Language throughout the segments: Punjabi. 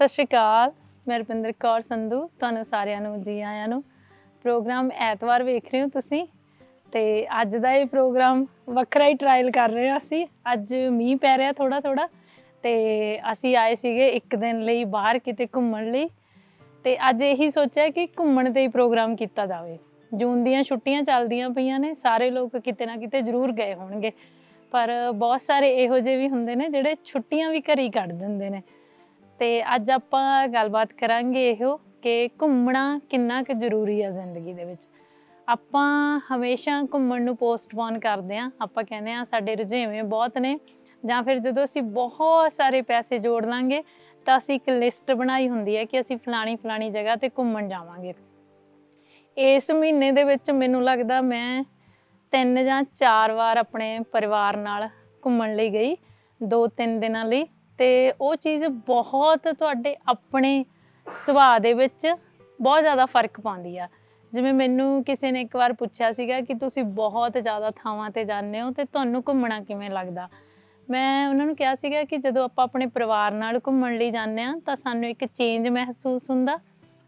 ਸਤਿ ਸ਼੍ਰੀ ਅਕਾਲ, ਮੈਂ ਰੁਪਿੰਦਰ ਕੌਰ ਸੰਧੂ, ਤੁਹਾਨੂੰ ਸਾਰਿਆਂ ਨੂੰ, ਜੀ ਆਇਆਂ ਨੂੰ। ਪ੍ਰੋਗਰਾਮ ਐਤਵਾਰ ਵੇਖ ਰਹੇ ਹੋ ਤੁਸੀਂ ਤੇ ਅੱਜ ਦਾ ਇਹ ਪ੍ਰੋਗਰਾਮ ਵੱਖਰਾ ਹੀ ਟਰਾਇਲ ਕਰ ਰਹੇ ਹਾਂ ਅਸੀਂ। ਅੱਜ ਮੀਂਹ ਪੈ ਰਿਹਾ ਥੋੜਾ ਥੋੜਾ ਤੇ ਅਸੀਂ ਆਏ ਸੀਗੇ ਇੱਕ ਦਿਨ ਲਈ ਬਾਹਰ ਕਿਤੇ ਘੁੰਮਣ ਲਈ ਤੇ ਅੱਜ ਇਹੀ ਸੋਚਿਆ ਕਿ ਘੁੰਮਣ ਤੇ ਹੀ ਪ੍ਰੋਗਰਾਮ ਕੀਤਾ ਜਾਵੇ। ਜੂਨ ਦੀਆਂ ਛੁੱਟੀਆਂ ਚੱਲਦੀਆਂ ਪਈਆਂ ਨੇ, ਸਾਰੇ ਲੋਕ ਕਿਤੇ ਨਾ ਕਿਤੇ ਜ਼ਰੂਰ ਗਏ ਹੋਣਗੇ। ਪਰ ਬਹੁਤ ਸਾਰੇ ਇਹੋ ਜਿਹੇ ਵੀ ਹੁੰਦੇ ਨੇ ਜਿਹੜੇ ਛੁੱਟੀਆਂ ਵੀ ਘਰੀ ਕੱਢ ਦਿੰਦੇ ਨੇ। ਤੇ ਅੱਜ ਆਪਾਂ ਗੱਲਬਾਤ ਕਰਾਂਗੇ ਇਹੋ ਕਿ ਘੁੰਮਣਾ ਕਿੰਨਾ ਕੁ ਜ਼ਰੂਰੀ ਆ ਜ਼ਿੰਦਗੀ ਦੇ ਵਿੱਚ। ਆਪਾਂ ਹਮੇਸ਼ਾ ਘੁੰਮਣ ਨੂੰ ਪੋਸਟਪੋਨ ਕਰਦੇ ਆਂ ਆਪਾਂ ਕਹਿੰਦੇ ਆ ਸਾਡੇ ਰੁਝੇਵੇਂ ਬਹੁਤ ਨੇ ਜਾਂ ਫਿਰ ਜਦੋਂ ਅਸੀਂ ਬਹੁਤ ਸਾਰੇ ਪੈਸੇ ਜੋੜ ਲਾਂਗੇ ਤਾਂ ਅਸੀਂ ਇੱਕ ਲਿਸਟ ਬਣਾਈ ਹੁੰਦੀ ਹੈ ਕਿ ਅਸੀਂ ਫਲਾਣੀ ਫਲਾਣੀ ਜਗ੍ਹਾ ਤੇ ਘੁੰਮਣ ਜਾਵਾਂਗੇ। ਇਸ ਮਹੀਨੇ ਦੇ ਵਿੱਚ ਮੈਨੂੰ ਲੱਗਦਾ ਮੈਂ ਤਿੰਨ ਜਾਂ ਚਾਰ ਵਾਰ ਆਪਣੇ ਪਰਿਵਾਰ ਨਾਲ ਘੁੰਮਣ ਲਈ ਗਈ। ਦੋ ਤਿੰਨ ਦਿਨਾਂ ਲਈ। ਤੇ ਉਹ ਚੀਜ਼ ਬਹੁਤ ਤੁਹਾਡੇ ਆਪਣੇ ਸੁਭਾਅ ਦੇ ਵਿੱਚ ਬਹੁਤ ਜ਼ਿਆਦਾ ਫ਼ਰਕ ਪਾਉਂਦੀ ਆ। ਜਿਵੇਂ ਮੈਨੂੰ ਕਿਸੇ ਨੇ ਇੱਕ ਵਾਰ ਪੁੱਛਿਆ ਸੀਗਾ ਕਿ ਤੁਸੀਂ ਬਹੁਤ ਜ਼ਿਆਦਾ ਥਾਵਾਂ ਤੇ ਜਾਂਦੇ ਹੋ ਤੇ ਤੁਹਾਨੂੰ ਘੁੰਮਣਾ ਕਿਵੇਂ ਲੱਗਦਾ? ਮੈਂ ਉਹਨਾਂ ਨੂੰ ਕਿਹਾ ਸੀਗਾ ਕਿ ਜਦੋਂ ਆਪਾਂ ਆਪਣੇ ਪਰਿਵਾਰ ਨਾਲ ਘੁੰਮਣ ਲਈ ਜਾਂਦੇ ਆ ਤਾਂ ਸਾਨੂੰ ਇੱਕ ਚੇਂਜ ਮਹਿਸੂਸ ਹੁੰਦਾ।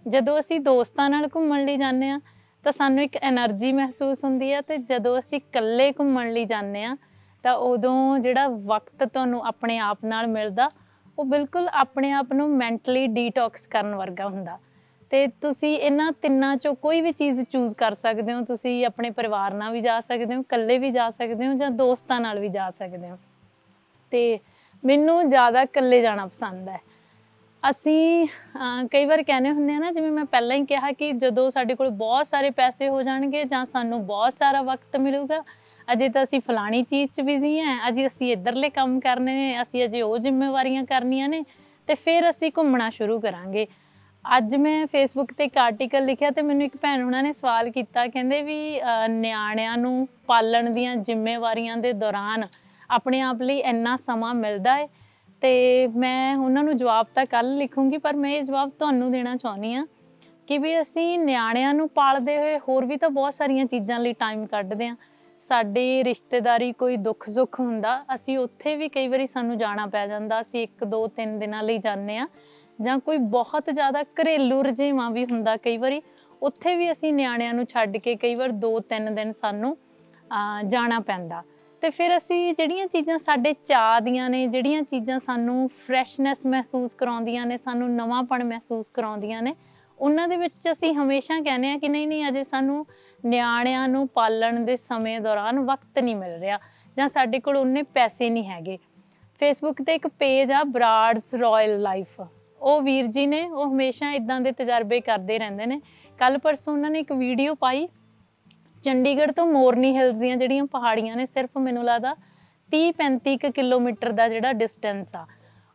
ਜਦੋਂ ਅਸੀਂ ਦੋਸਤਾਂ ਨਾਲ ਘੁੰਮਣ ਲਈ ਜਾਂਦੇ ਆ ਤਾਂ ਸਾਨੂੰ ਇੱਕ એનર્ਜੀ ਮਹਿਸੂਸ ਹੁੰਦੀ ਆ ਤੇ ਜਦੋਂ ਅਸੀਂ ਇਕੱਲੇ ਘੁੰਮਣ ਲਈ ਜਾਂਦੇ ਆ ਤਾਂ ਉਦੋਂ ਜਿਹੜਾ ਵਕਤ ਤੁਹਾਨੂੰ ਆਪਣੇ ਆਪ ਨਾਲ ਮਿਲਦਾ, ਉਹ ਬਿਲਕੁਲ ਆਪਣੇ ਆਪ ਨੂੰ ਮੈਂਟਲੀ ਡੀਟੌਕਸ ਕਰਨ ਵਰਗਾ ਹੁੰਦਾ। ਤੇ ਤੁਸੀਂ ਇਹਨਾਂ ਤਿੰਨਾਂ ਚੋਂ ਕੋਈ ਵੀ ਚੀਜ਼ ਚੂਜ਼ ਕਰ ਸਕਦੇ ਹੋ, ਤੁਸੀਂ ਆਪਣੇ ਪਰਿਵਾਰ ਨਾਲ ਵੀ ਜਾ ਸਕਦੇ ਹੋ, ਇਕੱਲੇ ਵੀ ਜਾ ਸਕਦੇ ਹੋ ਜਾਂ ਦੋਸਤਾਂ ਨਾਲ ਵੀ ਜਾ ਸਕਦੇ ਹੋ। ਤੇ ਮੈਨੂੰ ਜ਼ਿਆਦਾ ਇਕੱਲੇ ਜਾਣਾ ਪਸੰਦ ਹੈ। ਅਸੀਂ ਕਈ ਵਾਰ ਕਹਿੰਦੇ ਹੁੰਦੇ ਆ ਨਾ, ਜਿਵੇਂ ਮੈਂ ਪਹਿਲਾਂ ਹੀ ਕਿਹਾ ਕਿ ਜਦੋਂ ਸਾਡੇ ਕੋਲ ਬਹੁਤ ਸਾਰੇ ਪੈਸੇ ਹੋ ਜਾਣਗੇ ਜਾਂ ਸਾਨੂੰ ਬਹੁਤ ਸਾਰਾ ਵਕਤ ਮਿਲੂਗਾ ਅਜੇ ਤਾਂ ਅਸੀਂ ਫਲਾਣੀ ਚੀਜ਼ 'ਚ ਬਿਜ਼ੀ ਹਾਂ, ਅਜੇ ਅਸੀਂ ਇੱਧਰਲੇ ਕੰਮ ਕਰਨੇ ਨੇ, ਅਸੀਂ ਅਜੇ ਉਹ ਜ਼ਿੰਮੇਵਾਰੀਆਂ ਕਰਨੀਆਂ ਨੇ ਤੇ ਫਿਰ ਅਸੀਂ ਘੁੰਮਣਾ ਸ਼ੁਰੂ ਕਰਾਂਗੇ। ਅੱਜ ਮੈਂ ਫੇਸਬੁੱਕ ਤੇ ਇੱਕ ਆਰਟੀਕਲ ਲਿਖਿਆ ਤੇ ਮੈਨੂੰ ਇੱਕ ਭੈਣ ਉਹਨਾਂ ਨੇ ਸਵਾਲ ਕੀਤਾ, ਕਹਿੰਦੇ ਵੀ ਨਿਆਣਿਆਂ ਨੂੰ ਪਾਲਣ ਦੀਆਂ ਜ਼ਿੰਮੇਵਾਰੀਆਂ ਦੇ ਦੌਰਾਨ ਆਪਣੇ ਆਪ ਲਈ ਇੰਨਾ ਸਮਾਂ ਮਿਲਦਾ ਹੈ ਤੇ ਮੈਂ ਉਹਨਾਂ ਨੂੰ ਜਵਾਬ ਤਾਂ ਕੱਲ ਲਿਖੂੰਗੀ, ਪਰ ਮੈਂ ਇਹ ਜਵਾਬ ਤੁਹਾਨੂੰ ਦੇਣਾ ਚਾਹੁੰਦੀ ਆ ਕਿ ਵੀ ਅਸੀਂ ਨਿਆਣਿਆਂ ਨੂੰ ਪਾਲਦੇ ਹੋਏ ਹੋਰ ਵੀ ਤਾਂ ਬਹੁਤ ਸਾਰੀਆਂ ਚੀਜ਼ਾਂ ਲਈ ਟਾਈਮ ਕੱਢਦੇ ਆ ਸਾਡੀ ਰਿਸ਼ਤੇਦਾਰੀ ਕੋਈ ਦੁੱਖ ਸੁੱਖ ਹੁੰਦਾ, ਅਸੀਂ ਉੱਥੇ ਵੀ ਕਈ ਵਾਰੀ ਸਾਨੂੰ ਜਾਣਾ ਪੈ ਜਾਂਦਾ, ਅਸੀਂ ਇੱਕ, ਦੋ, ਤਿੰਨ ਦਿਨਾਂ ਲਈ ਜਾਂਦੇ ਆ ਜਾਂ ਕੋਈ ਬਹੁਤ ਜ਼ਿਆਦਾ ਘਰੇਲੂ ਰੁਝੇਵਾਂ ਵੀ ਹੁੰਦਾ ਕਈ ਵਾਰੀ, ਉੱਥੇ ਵੀ ਅਸੀਂ ਨਿਆਣਿਆਂ ਨੂੰ ਛੱਡ ਕੇ ਕਈ ਵਾਰ ਦੋ, ਤਿੰਨ ਦਿਨ ਸਾਨੂੰ ਜਾਣਾ ਪੈਂਦਾ। ਤੇ ਫਿਰ ਅਸੀਂ ਜਿਹੜੀਆਂ ਚੀਜ਼ਾਂ ਸਾਡੇ ਚਾਅ ਦੀਆਂ ਨੇ, ਜਿਹੜੀਆਂ ਚੀਜ਼ਾਂ ਸਾਨੂੰ ਫਰੈਸ਼ਨੈਸ ਮਹਿਸੂਸ ਕਰਾਉਂਦੀਆਂ ਨੇ, ਸਾਨੂੰ ਨਵਾਂਪਣ ਮਹਿਸੂਸ ਕਰਾਉਂਦੀਆਂ ਨੇ, ਉਹਨਾਂ ਦੇ ਵਿੱਚ ਅਸੀਂ ਹਮੇਸ਼ਾ ਕਹਿੰਦੇ ਆ ਕਿ ਨਹੀਂ ਨਹੀਂ, ਅਜੇ ਸਾਨੂੰ ਨਿਆਣਿਆਂ ਨੂੰ ਪਾਲਣ ਦੇ ਸਮੇਂ ਦੌਰਾਨ ਵਕਤ ਨਹੀਂ ਮਿਲ ਰਿਹਾ ਜਾਂ ਸਾਡੇ ਕੋਲ ਉਹਨੇ ਪੈਸੇ ਨਹੀਂ ਹੈਗੇ। ਫੇਸਬੁੱਕ ਤੇ ਇੱਕ ਪੇਜ ਆ ਬਰਾਡਸ ਰਾਇਲ ਲਾਈਫ ਉਹ ਵੀਰ ਜੀ ਨੇ, ਉਹ ਹਮੇਸ਼ਾ ਇਦਾਂ ਦੇ ਤਜਰਬੇ ਕਰਦੇ ਰਹਿੰਦੇ ਨੇ। ਕੱਲ ਪਰਸੋਂ ਉਹਨਾਂ ਨੇ ਇੱਕ ਵੀਡੀਓ ਪਾਈ। ਚੰਡੀਗੜ੍ਹ ਤੋਂ ਮੋਰਨੀ ਹਿਲਸ ਦੀਆਂ ਜਿਹੜੀਆਂ ਪਹਾੜੀਆਂ ਨੇ, ਸਿਰਫ ਮੈਨੂੰ ਲੱਗਦਾ 30 35 ਕੁ ਕਿਲੋਮੀਟਰ ਦਾ ਜਿਹੜਾ ਡਿਸਟੈਂਸ ਆ।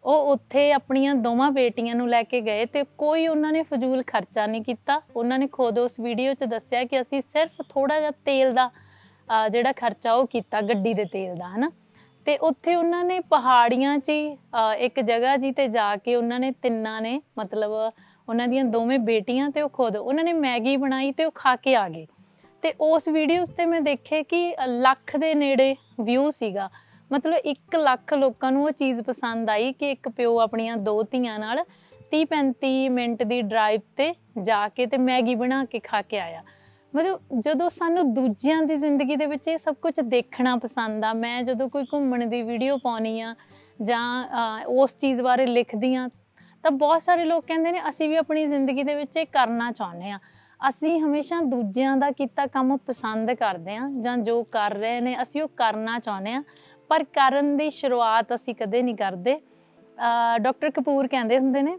ਉਹ ਉੱਥੇ ਆਪਣੀਆਂ ਦੋਵਾਂ ਬੇਟੀਆਂ ਨੂੰ ਲੈ ਕੇ ਗਏ ਤੇ ਕੋਈ ਉਹਨਾਂ ਨੇ ਫਜ਼ੂਲ ਖਰਚਾ ਨਹੀਂ ਕੀਤਾ। ਉਹਨਾਂ ਨੇ ਖੁਦ ਉਸ ਵੀਡੀਓ 'ਚ ਦੱਸਿਆ ਕਿ ਅਸੀਂ ਸਿਰਫ ਥੋੜਾ ਜਿਹਾ ਤੇਲ ਦਾ ਜਿਹੜਾ ਖਰਚਾ ਉਹ ਕੀਤਾ, ਗੱਡੀ ਦੇ ਤੇਲ ਦਾ, ਹਨਾ। ਤੇ ਉੱਥੇ ਉਹਨਾਂ ਨੇ ਪਹਾੜੀਆਂ 'ਚ ਹੀ ਇੱਕ ਜਗ੍ਹਾ ਜੀ ਤੇ ਜਾ ਕੇ ਉਹਨਾਂ ਨੇ ਤਿੰਨਾਂ ਨੇ, ਮਤਲਬ ਉਹਨਾਂ ਦੀਆਂ ਦੋਵੇਂ ਬੇਟੀਆਂ ਤੇ ਉਹ ਖੁਦ, ਉਹਨਾਂ ਨੇ ਮੈਗੀ ਬਣਾਈ ਤੇ ਉਹ ਖਾ ਕੇ ਆ ਗਏ। ਤੇ ਉਸ ਵੀਡੀਓਜ਼ ਤੇ ਮੈਂ ਦੇਖੇ ਕਿ ਲੱਖ ਦੇ ਨੇੜੇ ਵਿਊ ਸੀਗਾ। ਮਤਲਬ 1 ਲੱਖ ਲੋਕਾਂ ਨੂੰ ਉਹ ਚੀਜ਼ ਪਸੰਦ ਆਈ ਕਿ ਇੱਕ ਪਿਓ ਆਪਣੀਆਂ ਦੋ ਧੀਆਂ ਨਾਲ 30 35 ਮਿੰਟ ਦੀ ਡਰਾਈਵ ਤੇ ਜਾ ਕੇ ਤੇ ਮੈਗੀ ਬਣਾ ਕੇ ਖਾ ਕੇ ਆਇਆ। ਮਤਲਬ ਜਦੋਂ ਸਾਨੂੰ ਦੂਜਿਆਂ ਦੀ ਜ਼ਿੰਦਗੀ ਦੇ ਵਿੱਚ ਇਹ ਸਭ ਕੁਝ ਦੇਖਣਾ ਪਸੰਦ ਆ, ਮੈਂ ਜਦੋਂ ਕੋਈ ਘੁੰਮਣ ਦੀ ਵੀਡੀਓ ਪਾਉਣੀ ਆ ਜਾਂ ਉਸ ਚੀਜ਼ ਬਾਰੇ ਲਿਖਦੀ ਆ, ਤਾਂ ਬਹੁਤ ਸਾਰੇ ਲੋਕ ਕਹਿੰਦੇ ਨੇ, ਅਸੀਂ ਵੀ ਆਪਣੀ ਜ਼ਿੰਦਗੀ ਦੇ ਵਿੱਚ ਇਹ ਕਰਨਾ ਚਾਹੁੰਦੇ ਆ। ਅਸੀਂ ਹਮੇਸ਼ਾ ਦੂਜਿਆਂ ਦਾ ਕੀਤਾ ਕੰਮ ਪਸੰਦ ਕਰਦੇ ਆ ਜਾਂ ਜੋ ਕਰ ਰਹੇ ਨੇ, ਅਸੀਂ ਉਹ ਕਰਨਾ ਚਾਹੁੰਦੇ ਆ। ਪਰ ਕਰਨ ਦੀ ਸ਼ੁਰੂਆਤ ਅਸੀਂ ਕਦੇ ਨਹੀਂ ਕਰਦੇ। ਡਾਕਟਰ ਕਪੂਰ ਕਹਿੰਦੇ ਹੁੰਦੇ ਨੇ,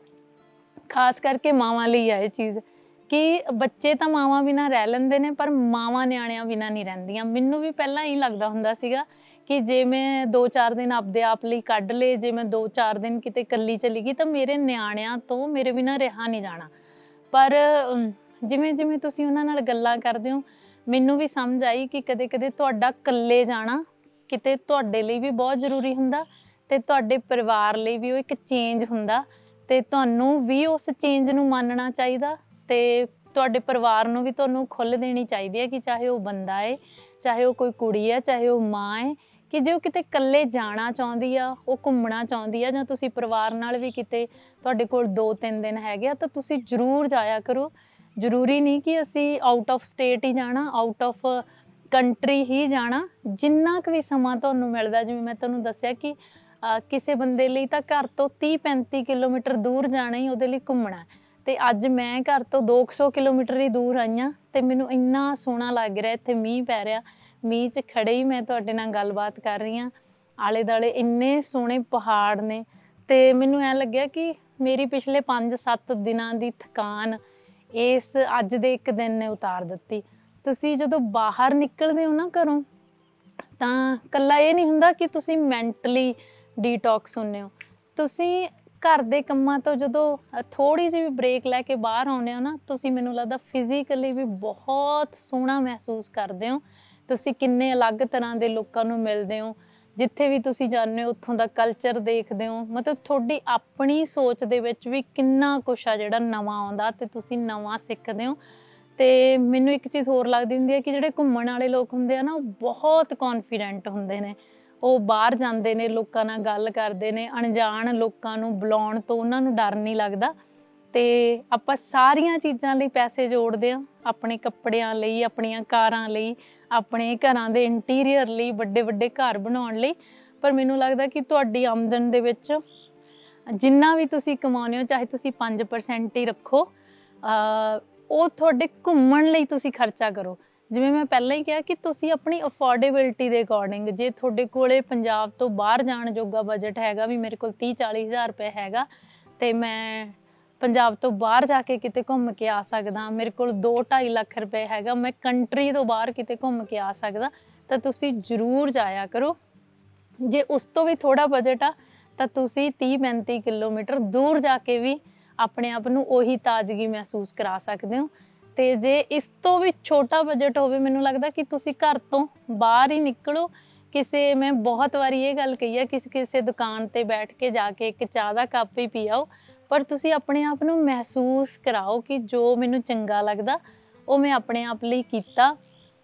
ਖਾਸ ਕਰਕੇ ਮਾਵਾਂ ਲਈ ਆ ਇਹ ਚੀਜ਼, ਕਿ ਬੱਚੇ ਤਾਂ ਮਾਵਾਂ ਬਿਨਾਂ ਰਹਿ ਲੈਂਦੇ ਨੇ, ਪਰ ਮਾਵਾਂ ਨਿਆਣਿਆਂ ਬਿਨਾਂ ਨਹੀਂ ਰਹਿੰਦੀਆਂ। ਮੈਨੂੰ ਵੀ ਪਹਿਲਾਂ ਹੀ ਲੱਗਦਾ ਹੁੰਦਾ ਸੀਗਾ ਕਿ ਜੇ ਮੈਂ 2-4 ਦਿਨ ਆਪਦੇ ਆਪ ਲਈ ਕੱਢ ਲਏ, ਜੇ ਮੈਂ 2-4 ਦਿਨ ਕਿਤੇ ਇਕੱਲੀ ਚਲੀ ਗਈ, ਤਾਂ ਮੇਰੇ ਨਿਆਣਿਆਂ ਤੋਂ ਮੇਰੇ ਬਿਨਾਂ ਰਿਹਾ ਨਹੀਂ ਜਾਣਾ। ਪਰ ਜਿਵੇਂ ਜਿਵੇਂ ਤੁਸੀਂ ਉਹਨਾਂ ਨਾਲ ਗੱਲਾਂ ਕਰਦੇ ਹੋ, ਮੈਨੂੰ ਵੀ ਸਮਝ ਆਈ ਕਿ ਕਦੇ-ਕਦੇ ਤੁਹਾਡਾ ਇਕੱਲੇ ਜਾਣਾ ਕਿਤੇ ਤੁਹਾਡੇ ਲਈ ਵੀ ਬਹੁਤ ਜ਼ਰੂਰੀ ਹੁੰਦਾ ਤੇ ਤੁਹਾਡੇ ਪਰਿਵਾਰ ਲਈ ਵੀ ਉਹ ਇੱਕ ਚੇਂਜ ਹੁੰਦਾ ਤੇ ਤੁਹਾਨੂੰ ਵੀ ਉਸ ਚੇਂਜ ਨੂੰ ਮੰਨਣਾ ਚਾਹੀਦਾ ਤੇ ਤੁਹਾਡੇ ਪਰਿਵਾਰ ਨੂੰ ਵੀ ਤੁਹਾਨੂੰ ਖੁੱਲ੍ਹ ਦੇਣੀ ਚਾਹੀਦੀ ਹੈ ਕਿ ਚਾਹੇ ਉਹ ਬੰਦਾ ਹੈ ਚਾਹੇ ਉਹ ਕੋਈ ਕੁੜੀ ਹੈ, ਚਾਹੇ ਉਹ ਮਾਂ ਹੈ ਕਿ ਜੇ ਉਹ ਕਿਤੇ ਇਕੱਲੇ ਜਾਣਾ ਚਾਹੁੰਦੀ ਆ, ਉਹ ਘੁੰਮਣਾ ਚਾਹੁੰਦੀ ਆ ਜਾਂ ਤੁਸੀਂ ਪਰਿਵਾਰ ਨਾਲ ਵੀ ਕਿਤੇ ਤੁਹਾਡੇ ਕੋਲ 2-3 ਦਿਨ ਹੈਗੇ ਆ, ਤਾਂ ਤੁਸੀਂ ਜ਼ਰੂਰ ਜਾਇਆ ਕਰੋ। ਜ਼ਰੂਰੀ ਨਹੀਂ ਕਿ ਅਸੀਂ ਆਊਟ ਆਫ ਸਟੇਟ ਹੀ ਜਾਣਾ ਆਊਟ ਆਫ ਕੰਟਰੀ ਹੀ ਜਾਣਾ, ਜਿੰਨਾ ਕੁ ਵੀ ਸਮਾਂ ਤੁਹਾਨੂੰ ਮਿਲਦਾ, ਜਿਵੇਂ ਮੈਂ ਤੁਹਾਨੂੰ ਦੱਸਿਆ ਕਿ ਕਿਸੇ ਬੰਦੇ ਲਈ ਤਾਂ ਘਰ ਤੋਂ 30-35 ਕਿਲੋਮੀਟਰ ਦੂਰ ਜਾਣਾ ਹੀ ਉਹਦੇ ਲਈ ਘੁੰਮਣਾ ਹੈ। ਤੇ ਅੱਜ ਮੈਂ ਘਰ ਤੋਂ 200 ਕਿਲੋਮੀਟਰ ਹੀ ਦੂਰ ਆਈਆਂ ਤੇ ਮੈਨੂੰ ਇੰਨਾ ਸੋਹਣਾ ਲੱਗ ਰਿਹਾ, ਇੱਥੇ ਮੀਂਹ ਪੈ ਰਿਹਾ, ਮੀਂਹ 'ਚ ਖੜੇ ਹੀ ਮੈਂ ਤੁਹਾਡੇ ਨਾਲ ਗੱਲਬਾਤ ਕਰ ਰਹੀ ਹਾਂ ਆਲੇ ਦਾਲੇ ਇੰਨੇ ਸੋਹਣੇ ਪਹਾੜ ਨੇ ਤੇ ਮੈਨੂੰ ਐ ਲੱਗਿਆ ਕਿ ਮੇਰੀ ਪਿਛਲੇ 5-7 ਦਿਨਾਂ ਦੀ ਥਕਾਨ ਇਸ ਅੱਜ ਦੇ ਇੱਕ ਦਿਨ ਨੇ ਉਤਾਰ ਦਿੱਤੀ ਤੁਸੀਂ ਜਦੋਂ ਬਾਹਰ ਨਿਕਲਦੇ ਹੋ ਨਾ ਘਰੋਂ, ਤਾਂ ਕੱਲਾ ਇਹ ਨਹੀਂ ਹੁੰਦਾ ਕਿ ਤੁਸੀਂ ਮੈਂਟਲੀ ਡੀਟੌਕਸ ਹੁੰਨੇ ਹੋ। ਤੁਸੀਂ ਘਰ ਦੇ ਕੰਮਾਂ ਤੋਂ ਜਦੋਂ ਥੋੜੀ ਜਿਹੀ ਵੀ ਬ੍ਰੇਕ ਲੈ ਕੇ ਬਾਹਰ ਆਉਂਦੇ ਹੋ ਨਾ, ਤੁਸੀਂ ਮੈਨੂੰ ਲੱਗਦਾ ਫਿਜ਼ੀਕਲੀ ਵੀ ਬਹੁਤ ਸੋਹਣਾ ਮਹਿਸੂਸ ਕਰਦੇ ਹੋ। ਤੁਸੀਂ ਕਿੰਨੇ ਅਲੱਗ ਤਰ੍ਹਾਂ ਦੇ ਲੋਕਾਂ ਨੂੰ ਮਿਲਦੇ ਹੋ, ਜਿੱਥੇ ਵੀ ਤੁਸੀਂ ਜਾਂਦੇ ਹੋ, ਉੱਥੋਂ ਦਾ ਕਲਚਰ ਦੇਖਦੇ ਹੋ। ਮਤਲਬ ਤੁਹਾਡੀ ਆਪਣੀ ਸੋਚ ਦੇ ਵਿੱਚ ਵੀ ਕਿੰਨਾ ਕੁਛ ਆ ਜਿਹੜਾ ਨਵਾਂ ਆਉਂਦਾ ਤੇ ਤੁਸੀਂ ਨਵਾਂ ਸਿੱਖਦੇ ਹੋ। ਤੇ ਮੈਨੂੰ ਇੱਕ ਚੀਜ਼ ਹੋਰ ਲੱਗਦੀ ਹੁੰਦੀ ਹੈ ਕਿ ਜਿਹੜੇ ਘੁੰਮਣ ਵਾਲੇ ਲੋਕ ਹੁੰਦੇ ਆ ਨਾ, ਉਹ ਬਹੁਤ ਕੌਨਫੀਡੈਂਟ ਹੁੰਦੇ ਨੇ। ਉਹ ਬਾਹਰ ਜਾਂਦੇ ਨੇ, ਲੋਕਾਂ ਨਾਲ ਗੱਲ ਕਰਦੇ ਨੇ, ਅਣਜਾਣ ਲੋਕਾਂ ਨੂੰ ਬੁਲਾਉਣ ਤੋਂ ਉਹਨਾਂ ਨੂੰ ਡਰ ਨਹੀਂ ਲੱਗਦਾ। ਤੇ ਆਪਾਂ ਸਾਰੀਆਂ ਚੀਜ਼ਾਂ ਲਈ ਪੈਸੇ ਜੋੜਦੇ ਆ ਆਪਣੇ ਕੱਪੜਿਆਂ ਲਈ, ਆਪਣੀਆਂ ਕਾਰਾਂ ਲਈ, ਆਪਣੇ ਘਰਾਂ ਦੇ ਇੰਟੀਰੀਅਰ ਲਈ ਵੱਡੇ ਵੱਡੇ ਘਰ ਬਣਾਉਣ ਲਈ। ਪਰ ਮੈਨੂੰ ਲੱਗਦਾ ਕਿ ਤੁਹਾਡੀ ਆਮਦਨ ਦੇ ਵਿੱਚ ਜਿੰਨਾ ਵੀ ਤੁਸੀਂ ਕਮਾਉਂਦੇ ਹੋ, ਚਾਹੇ ਤੁਸੀਂ 5% ਹੀ ਰੱਖੋ ਉਹ ਤੁਹਾਡੇ ਘੁੰਮਣ ਲਈ ਤੁਸੀਂ ਖਰਚਾ ਕਰੋ। ਜਿਵੇਂ ਮੈਂ ਪਹਿਲਾਂ ਹੀ ਕਿਹਾ ਕਿ ਤੁਸੀਂ ਆਪਣੀ ਅਫੋਰਡੇਬਿਲਟੀ ਦੇ ਅਕੋਰਡਿੰਗ ਜੇ ਤੁਹਾਡੇ ਕੋਲੇ ਪੰਜਾਬ ਤੋਂ ਬਾਹਰ ਜਾਣ ਜੋਗਾ ਬਜਟ ਹੈਗਾ, ਵੀ ਮੇਰੇ ਕੋਲ 30 40 ਹਜ਼ਾਰ ਰੁਪਏ ਹੈਗਾ, ਤੇ ਮੈਂ ਪੰਜਾਬ ਤੋਂ ਬਾਹਰ ਜਾ ਕੇ ਕਿਤੇ ਘੁੰਮ ਕੇ ਆ ਸਕਦਾ, ਮੇਰੇ ਕੋਲ 2 2.5 ਲੱਖ ਰੁਪਏ ਹੈਗਾ, ਮੈਂ ਕੰਟਰੀ ਤੋਂ ਬਾਹਰ ਕਿਤੇ ਘੁੰਮ ਕੇ ਆ ਸਕਦਾ, ਤਾਂ ਤੁਸੀਂ ਜ਼ਰੂਰ ਜਾਇਆ ਕਰੋ। ਜੇ ਉਸ ਤੋਂ ਵੀ ਥੋੜਾ ਬਜਟ ਆ, ਤਾਂ ਤੁਸੀਂ 30 35 ਕਿਲੋਮੀਟਰ ਦੂਰ ਜਾ ਕੇ ਵੀ ਆਪਣੇ ਆਪ ਨੂੰ ਉਹੀ ਤਾਜ਼ਗੀ ਮਹਿਸੂਸ ਕਰਾ ਸਕਦੇ ਹੋ। ਤੇ ਜੇ ਇਸ ਤੋਂ ਵੀ ਛੋਟਾ ਬਜਟ ਹੋਵੇ, ਮੈਨੂੰ ਲੱਗਦਾ ਕਿ ਤੁਸੀਂ ਘਰ ਤੋਂ ਬਾਹਰ ਹੀ ਨਿਕਲੋ। ਕਿਸੇ, ਮੈਂ ਬਹੁਤ ਵਾਰੀ ਇਹ ਗੱਲ ਕਹੀ ਹੈ ਕਿਸੇ ਕਿਸੇ ਦੁਕਾਨ ਤੇ ਬੈਠ ਕੇ ਜਾ ਕੇ ਇੱਕ ਚਾਹ ਦਾ ਕੱਪ ਹੀ ਪੀਆਓ, ਪਰ ਤੁਸੀਂ ਆਪਣੇ ਆਪ ਨੂੰ ਮਹਿਸੂਸ ਕਰਾਓ ਕਿ ਜੋ ਮੈਨੂੰ ਚੰਗਾ ਲੱਗਦਾ, ਉਹ ਮੈਂ ਆਪਣੇ ਆਪ ਲਈ ਕੀਤਾ।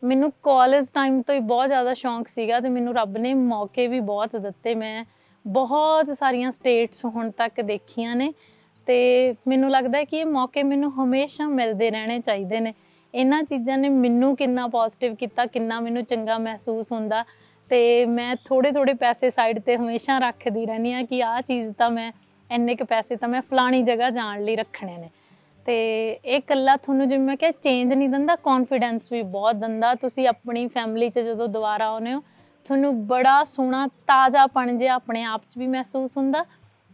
ਮੈਨੂੰ ਕਾਲਜ ਟਾਈਮ ਤੋਂ ਹੀ ਬਹੁਤ ਜ਼ਿਆਦਾ ਸ਼ੌਂਕ ਸੀਗਾ ਤੇ ਮੈਨੂੰ ਰੱਬ ਨੇ ਮੌਕੇ ਵੀ ਬਹੁਤ ਦਿੱਤੇ। ਮੈਂ ਬਹੁਤ ਸਾਰੀਆਂ ਸਟੇਟਸ ਹੁਣ ਤੱਕ ਦੇਖੀਆਂ ਨੇ। ਤੇ ਮੈਨੂੰ ਲੱਗਦਾ ਹੈ ਕਿ ਇਹ ਮੌਕੇ ਮੈਨੂੰ ਹਮੇਸ਼ਾ ਮਿਲਦੇ ਰਹਿਣੇ ਚਾਹੀਦੇ ਨੇ। ਇਹਨਾਂ ਚੀਜ਼ਾਂ ਨੇ ਮੈਨੂੰ ਕਿੰਨਾ ਪੋਜ਼ਿਟਿਵ ਕੀਤਾ, ਕਿੰਨਾ ਮੈਨੂੰ ਚੰਗਾ ਮਹਿਸੂਸ ਹੁੰਦਾ ਤੇ ਮੈਂ ਥੋੜੇ ਥੋੜੇ ਪੈਸੇ ਸਾਈਡ ਤੇ ਹਮੇਸ਼ਾ ਰੱਖਦੀ ਰਹਿੰਦੀ ਆ ਕਿ ਆਹ ਚੀਜ਼ ਤਾਂ ਮੈਂ, ਇੰਨੇ ਕੁ ਪੈਸੇ ਤਾਂ ਮੈਂ ਫਲਾਣੀ ਜਗ੍ਹਾ ਜਾਣ ਲਈ ਰੱਖਣੇ ਨੇ। ਤੇ ਇਹ ਕੱਲਾ ਤੁਹਾਨੂੰ ਜਿਵੇਂ ਮੈਂ ਕਿਹਾ ਚੇਂਜ ਨਹੀਂ ਦਿੰਦਾ ਕੌਨਫੀਡੈਂਸ ਵੀ ਬਹੁਤ ਦਿੰਦਾ। ਤੁਸੀਂ ਆਪਣੀ ਫੈਮਿਲੀ 'ਚ ਜਦੋਂ ਦੁਬਾਰਾ ਆਉਂਦੇ ਹੋ, ਤੁਹਾਨੂੰ ਬੜਾ ਸੋਹਣਾ ਤਾਜ਼ਾਪਣ ਜਿਹਾ ਆਪਣੇ ਆਪ 'ਚ ਵੀ ਮਹਿਸੂਸ ਹੁੰਦਾ।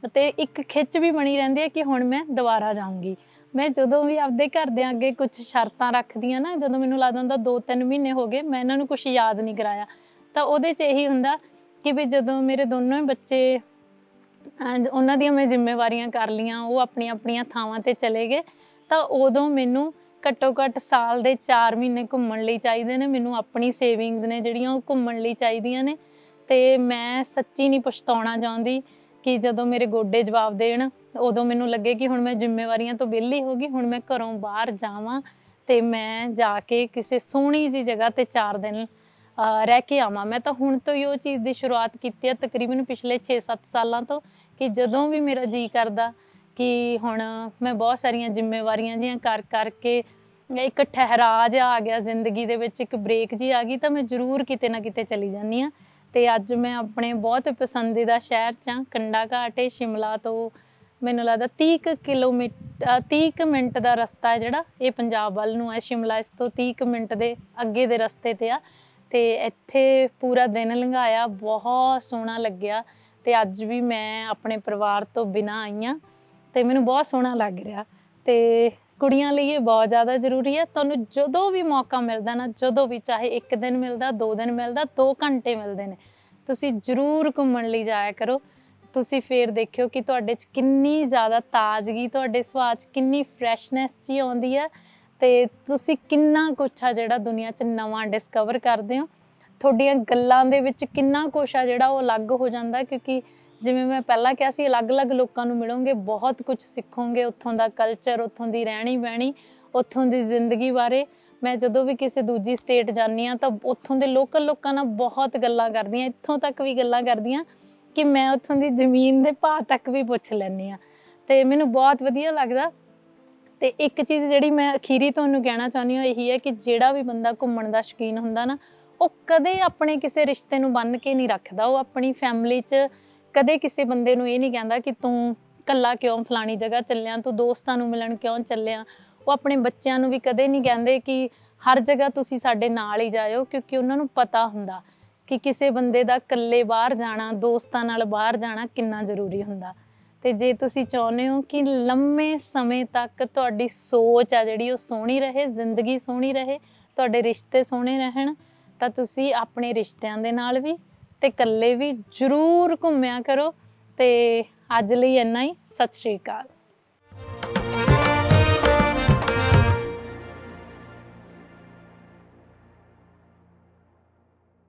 ਤੇ ਇੱਕ ਖਿੱਚ ਵੀ ਬਣੀ ਰਹਿੰਦੀ ਹੈ ਕਿ ਹੁਣ ਮੈਂ ਦੁਬਾਰਾ ਜਾਊਂਗੀ। ਮੈਂ ਜਦੋਂ ਵੀ ਆਪਦੇ ਘਰਦਿਆਂ ਅੱਗੇ ਕੁਝ ਸ਼ਰਤਾਂ ਰੱਖਦੀ ਆ ਨਾ, ਜਦੋਂ ਮੈਨੂੰ ਲੱਗਦਾ ਹੁੰਦਾ 2-3 ਮਹੀਨੇ ਹੋ ਗਏ, ਮੈਂ ਇਹਨਾਂ ਨੂੰ ਕੁਝ ਯਾਦ ਨਹੀਂ ਕਰਾਇਆ। ਤਾਂ ਉਹਦੇ 'ਚ ਇਹੀ ਹੁੰਦਾ ਕਿ ਵੀ ਜਦੋਂ ਮੇਰੇ ਦੋਨੋਂ ਹੀ ਬੱਚੇ ਉਹਨਾਂ ਦੀਆਂ ਮੈਂ ਜ਼ਿੰਮੇਵਾਰੀਆਂ ਕਰ ਲੀਆਂ ਉਹ ਆਪਣੀਆਂ ਆਪਣੀਆਂ ਥਾਵਾਂ ਤੇ ਚਲੇ ਗਏ, ਤਾਂ ਉਦੋਂ ਮੈਨੂੰ ਘੱਟੋ ਘੱਟ ਸਾਲ ਦੇ 4 ਮਹੀਨੇ ਘੁੰਮਣ ਲਈ ਚਾਹੀਦੇ ਨੇ, ਮੈਨੂੰ ਆਪਣੀ ਸੇਵਿੰਗਸ ਨੇ ਜਿਹੜੀਆਂ ਉਹ ਘੁੰਮਣ ਲਈ ਚਾਹੀਦੀਆਂ ਨੇ। ਤੇ ਮੈਂ ਸੱਚੀ ਨਹੀਂ ਪਛਤਾਉਣਾ ਚਾਹੁੰਦੀ ਕਿ ਜਦੋਂ ਮੇਰੇ ਗੋਡੇ ਜਵਾਬ ਦੇਣ, ਉਦੋਂ ਮੈਨੂੰ ਲੱਗੇ ਕਿ ਹੁਣ ਮੈਂ ਜ਼ਿੰਮੇਵਾਰੀਆਂ ਤੋਂ ਵਿਹਲੀ ਹੋ ਗਈ, ਹੁਣ ਮੈਂ ਘਰੋਂ ਬਾਹਰ ਜਾਵਾਂ ਤੇ ਮੈਂ ਜਾ ਕੇ ਕਿਸੇ ਸੋਹਣੀ ਜੀ ਜਗ੍ਹਾ ਤੇ 4 ਦਿਨ ਰਹਿ ਕੇ ਆਵਾਂ। ਮੈਂ ਤਾਂ ਹੁਣ ਤੋਂ ਹੀ ਉਹ ਚੀਜ਼ ਦੀ ਸ਼ੁਰੂਆਤ ਕੀਤੀ ਹੈ ਤਕਰੀਬਨ ਪਿਛਲੇ 6-7 ਸਾਲਾਂ ਤੋਂ ਕਿ ਜਦੋਂ ਵੀ ਮੇਰਾ ਜੀ ਕਰਦਾ ਕਿ ਹੁਣ ਮੈਂ ਬਹੁਤ ਸਾਰੀਆਂ ਜ਼ਿੰਮੇਵਾਰੀਆਂ ਜੀਆਂ ਕਰ, ਕਰਕੇ ਇੱਕ ਠਹਿਰਾ ਜਿਹਾ ਆ ਗਿਆ ਜ਼ਿੰਦਗੀ ਦੇ ਵਿੱਚ, ਇੱਕ ਬ੍ਰੇਕ ਜੀ ਆ ਗਈ, ਤਾਂ ਮੈਂ ਜ਼ਰੂਰ ਕਿਤੇ ਨਾ ਕਿਤੇ ਚਲੀ ਜਾਂਦੀ ਆ ਤੇ ਅੱਜ ਮੈਂ ਆਪਣੇ ਬਹੁਤ ਪਸੰਦੀਦਾ ਸ਼ਹਿਰ 'ਚ ਹਾਂ, ਕੰਡਾ ਘਾਟ ਹੈ, ਸ਼ਿਮਲਾ ਤੋਂ ਮੈਨੂੰ ਲੱਗਦਾ 30 ਕੁ ਕਿਲੋਮੀਟਰ 30 ਕੁ ਮਿੰਟ ਦਾ ਰਸਤਾ ਹੈ ਜਿਹੜਾ, ਇਹ ਪੰਜਾਬ ਵੱਲ ਨੂੰ ਹੈ, ਸ਼ਿਮਲਾ ਇਸ ਤੋਂ 30 ਕੁ ਮਿੰਟ ਦੇ ਅੱਗੇ ਦੇ ਰਸਤੇ ਤੇ ਆ। ਤੇ ਇੱਥੇ ਪੂਰਾ ਦਿਨ ਲੰਘਾਇਆ, ਬਹੁਤ ਸੋਹਣਾ ਲੱਗਿਆ ਤੇ ਅੱਜ ਵੀ ਮੈਂ ਆਪਣੇ ਪਰਿਵਾਰ ਤੋਂ ਬਿਨਾਂ ਆਈ ਹਾਂ ਤੇ ਮੈਨੂੰ ਬਹੁਤ ਸੋਹਣਾ ਲੱਗ ਰਿਹਾ ਤੇ ਕੁੜੀਆਂ ਲਈ ਇਹ ਬਹੁਤ ਜ਼ਿਆਦਾ ਜ਼ਰੂਰੀ ਹੈ। ਤੁਹਾਨੂੰ ਜਦੋਂ ਵੀ ਮੌਕਾ ਮਿਲਦਾ ਨਾ, ਜਦੋਂ ਵੀ ਚਾਹੇ ਇੱਕ ਦਿਨ ਮਿਲਦਾ, ਦੋ ਦਿਨ ਮਿਲਦਾ, ਦੋ ਘੰਟੇ ਮਿਲਦੇ ਨੇ, ਤੁਸੀਂ ਜ਼ਰੂਰ ਘੁੰਮਣ ਲਈ ਜਾਇਆ ਕਰੋ। ਤੁਸੀਂ ਫੇਰ ਦੇਖਿਓ ਕਿ ਤੁਹਾਡੇ 'ਚ ਕਿੰਨੀ ਜ਼ਿਆਦਾ ਤਾਜ਼ਗੀ, ਤੁਹਾਡੇ ਸੁਭਾਅ 'ਚ ਕਿੰਨੀ ਫਰੈਸ਼ਨੈਸ ਜੀ ਆਉਂਦੀ ਹੈ ਤੇ ਤੁਸੀਂ ਕਿੰਨਾ ਕੁਛ ਆ ਜਿਹੜਾ ਦੁਨੀਆ 'ਚ ਨਵਾਂ ਡਿਸਕਵਰ ਕਰਦੇ ਹੋ। ਤੁਹਾਡੀਆਂ ਗੱਲਾਂ ਦੇ ਵਿੱਚ ਕਿੰਨਾ ਕੁਛ ਆ ਜਿਹੜਾ ਉਹ ਅਲੱਗ ਹੋ ਜਾਂਦਾ ਕਿਉਂਕਿ ਜਿਵੇਂ ਮੈਂ ਪਹਿਲਾਂ ਕਿਹਾ ਸੀ, ਅਲੱਗ-ਅਲੱਗ ਲੋਕਾਂ ਨੂੰ ਮਿਲੋਗੇ, ਬਹੁਤ ਕੁਝ ਸਿੱਖੋਗੇ, ਉੱਥੋਂ ਦਾ ਕਲਚਰ ਉੱਥੋਂ ਦੀ ਰਹਿਣੀ ਬਹਿਣੀ, ਉੱਥੋਂ ਦੀ ਜ਼ਿੰਦਗੀ ਬਾਰੇ। ਮੈਂ ਜਦੋਂ ਵੀ ਕਿਸੇ ਦੂਜੀ ਸਟੇਟ ਜਾਂਦੀ ਆ ਤਾਂ ਉੱਥੋਂ ਦੇ ਲੋਕਲ ਲੋਕਾਂ ਨਾਲ ਬਹੁਤ ਗੱਲਾਂ ਕਰਦੀ ਆ ਇੱਥੋਂ ਤੱਕ ਵੀ ਗੱਲਾਂ ਕਰਦੀ ਆ ਕਿ ਮੈਂ ਉੱਥੋਂ ਦੀ ਜ਼ਮੀਨ ਦੇ ਭਾਅ ਤੱਕ ਵੀ ਪੁੱਛ ਲੈਂਦੀ ਆ ਤੇ ਮੈਨੂੰ ਬਹੁਤ ਵਧੀਆ ਲੱਗਦਾ। ਤੇ ਇੱਕ ਚੀਜ਼ ਜਿਹੜੀ ਮੈਂ ਅਖੀਰੀ ਤੁਹਾਨੂੰ ਕਹਿਣਾ ਚਾਹੁੰਦੀ ਹਾਂ ਇਹੀ ਹੈ ਕਿ ਜਿਹੜਾ ਵੀ ਬੰਦਾ ਘੁੰਮਣ ਦਾ ਸ਼ੌਕੀਨ ਹੁੰਦਾ ਨਾ, ਉਹ ਕਦੇ ਆਪਣੇ ਕਿਸੇ ਰਿਸ਼ਤੇ ਨੂੰ ਬੰਨ ਕੇ ਨਹੀਂ ਰੱਖਦਾ। ਉਹ ਆਪਣੀ ਫੈਮਿਲੀ 'ਚ ਕਦੇ ਕਿਸੇ ਬੰਦੇ ਨੂੰ ਇਹ ਨਹੀਂ ਕਹਿੰਦਾ ਕਿ ਤੂੰ ਕੱਲਾ ਕਿਉਂ ਫਲਾਣੀ ਜਗ੍ਹਾ ਚੱਲਿਆ, ਤੂੰ ਦੋਸਤਾਂ ਨੂੰ ਮਿਲਣ ਕਿਉਂ ਚੱਲਿਆ? ਉਹ ਆਪਣੇ ਬੱਚਿਆਂ ਨੂੰ ਵੀ ਕਦੇ ਨਹੀਂ ਕਹਿੰਦੇ ਕਿ ਹਰ ਜਗ੍ਹਾ ਤੁਸੀਂ ਸਾਡੇ ਨਾਲ ਹੀ ਜਾਇਓ, ਕਿਉਂਕਿ ਉਹਨਾਂ ਨੂੰ ਪਤਾ ਹੁੰਦਾ ਕਿ ਕਿਸੇ ਬੰਦੇ ਦਾ ਇਕੱਲੇ ਬਾਹਰ ਜਾਣਾ, ਦੋਸਤਾਂ ਨਾਲ ਬਾਹਰ ਜਾਣਾ ਕਿੰਨਾ ਜ਼ਰੂਰੀ ਹੁੰਦਾ। ਤੇ ਜੇ ਤੁਸੀਂ ਚਾਹੁੰਦੇ ਹੋ ਕਿ ਲੰਮੇ ਸਮੇਂ ਤੱਕ ਤੁਹਾਡੀ ਸੋਚ ਆ ਜਿਹੜੀ ਉਹ ਸੋਹਣੀ ਰਹੇ, ਜ਼ਿੰਦਗੀ ਸੋਹਣੀ ਰਹੇ, ਤੁਹਾਡੇ ਰਿਸ਼ਤੇ ਸੋਹਣੇ ਰਹਿਣ, ਤਾਂ ਤੁਸੀਂ ਆਪਣੇ ਰਿਸ਼ਤਿਆਂ ਦੇ ਨਾਲ ਵੀ ਤੇ ਇਕੱਲੇ ਵੀ ਜ਼ਰੂਰ ਘੁੰਮਿਆ ਕਰੋ ਤੇ ਅੱਜ ਲਈ ਇੰਨਾ ਹੀ। ਸਤਿ ਸ਼੍ਰੀ ਅਕਾਲ।